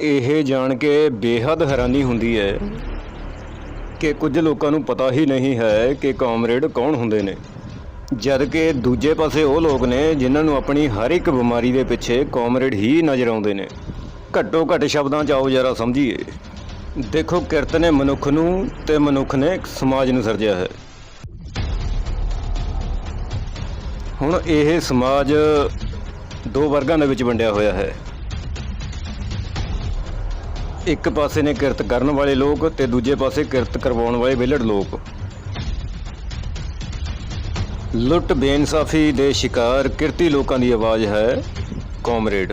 ਇਹ ਜਾਣ ਕੇ ਬੇਹੱਦ ਹੈਰਾਨੀ ਹੁੰਦੀ ਹੈ ਕਿ ਕੁਝ ਲੋਕਾਂ ਨੂੰ ਪਤਾ ਹੀ ਨਹੀਂ ਹੈ ਕਿ ਕਾਮਰੇਡ ਕੌਣ ਹੁੰਦੇ ਨੇ। ਜਦ ਕਿ ਦੂਜੇ ਪਾਸੇ ਉਹ ਲੋਕ ਨੇ ਜਿਨ੍ਹਾਂ ਨੂੰ ਆਪਣੀ ਹਰ ਇੱਕ ਬਿਮਾਰੀ ਦੇ ਪਿੱਛੇ ਕਾਮਰੇਡ ਹੀ ਨਜ਼ਰ ਆਉਂਦੇ ਨੇ। ਘੱਟੋ ਘੱਟ ਸ਼ਬਦਾਂ 'ਚ ਆਓ ਜਰਾ ਸਮਝੀਏ। ਦੇਖੋ ਕਿਰਤ ਨੇ ਮਨੁੱਖ ਨੂੰ ਤੇ ਮਨੁੱਖ ਨੇ ਸਮਾਜ ਨੂੰ ਸਿਰਜਿਆ ਹੈ। ਹੁਣ ਇਹ ਸਮਾਜ ਦੋ ਵਰਗਾਂ ਦੇ ਵਿੱਚ ਵੰਡਿਆ ਹੋਇਆ ਹੈ। ਇੱਕ ਪਾਸੇ ਨੇ ਕਿਰਤ ਕਰਨ ਵਾਲੇ ਲੋਕ ਤੇ ਦੂਜੇ ਪਾਸੇ ਕਿਰਤ ਕਰਵਾਉਣ ਵਾਲੇ ਵਿਹਲੜ ਲੋਕ। ਲੁੱਟ ਬੇਇਨਸਾਫੀ ਦੇ ਸ਼ਿਕਾਰ ਕਿਰਤੀ ਲੋਕਾਂ ਦੀ ਆਵਾਜ਼ ਹੈ ਕਾਮਰੇਡ।